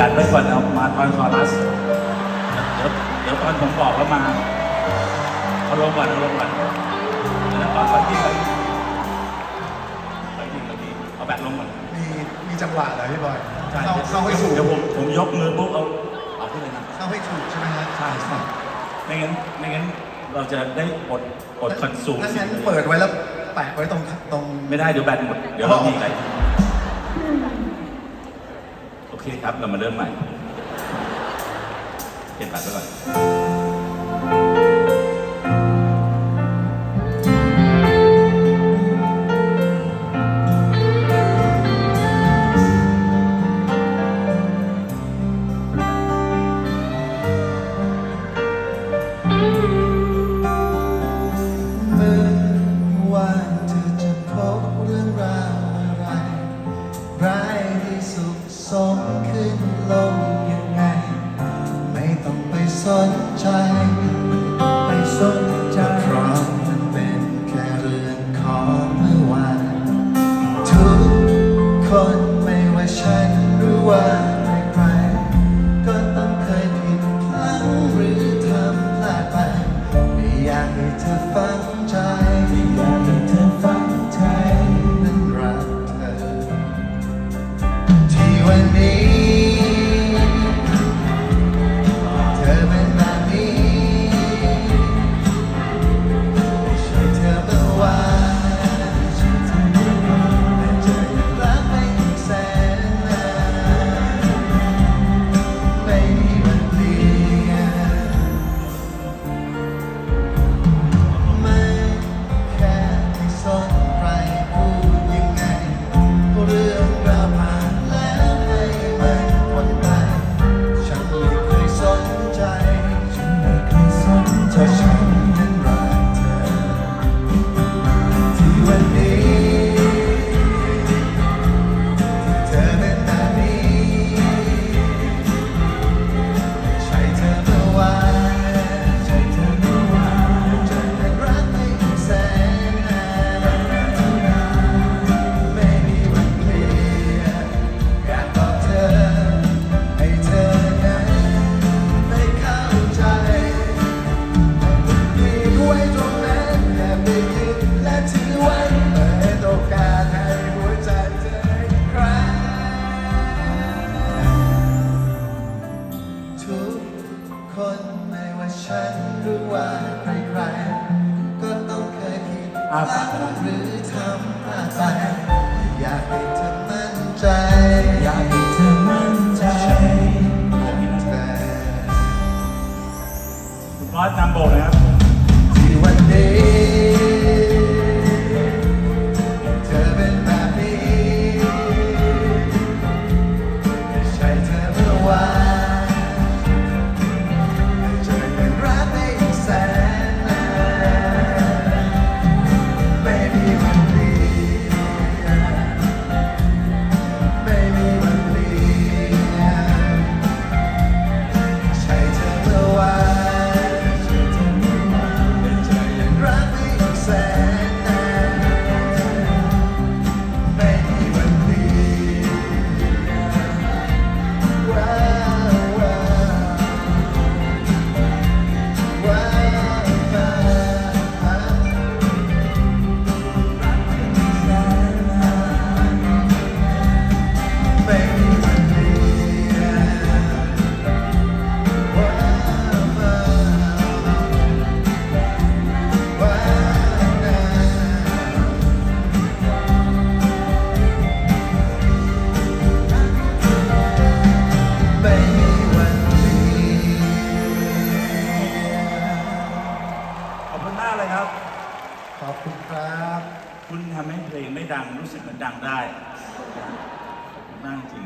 ดัดไว้ก่อนเอามาตอนคอรัสเดี๋ยวเดี๋ยวตอนผมบอกแล้มาเอาลงก่อนเอาลงก่อนแล้วตอนตอนที่ไปไปที่เราดีเอาแบตลงก่อนมีมีจังหวะเหรอพี่บอยเข้าเข้าให้ถูกเดี๋ยวผมผมยกมือปุ๊บเอาเอาขึ้นเลยนะเข้าให้ถูกใช่ไหมฮะใช่ใช่ไม่งั้นไม่งั้นเราจะได้กดกดคอนสูงถ้างั้นเปิดไว้แล้วแปะไว้ตรงตรงไม่ได้เดี๋ยวแบตหมดเดี๋ยวเรามีไป ครียดครับเรามาเริ่มใหม่เปลี่ยนบัตไว้ก่อน มขึ้นลงยังไง ไม่ต้องไปสนใจ ผิดพลาดหรือทำพลาดไปอยากให้เธอมั่นใจ อยากให้เธอมั่นใจเธอคุณบอสนำโบกนะครับ เลยครับ ขอบคุณครับ คุณทำให้เพลงไม่ดังรู้สึกเหมือนดังได้มากจริง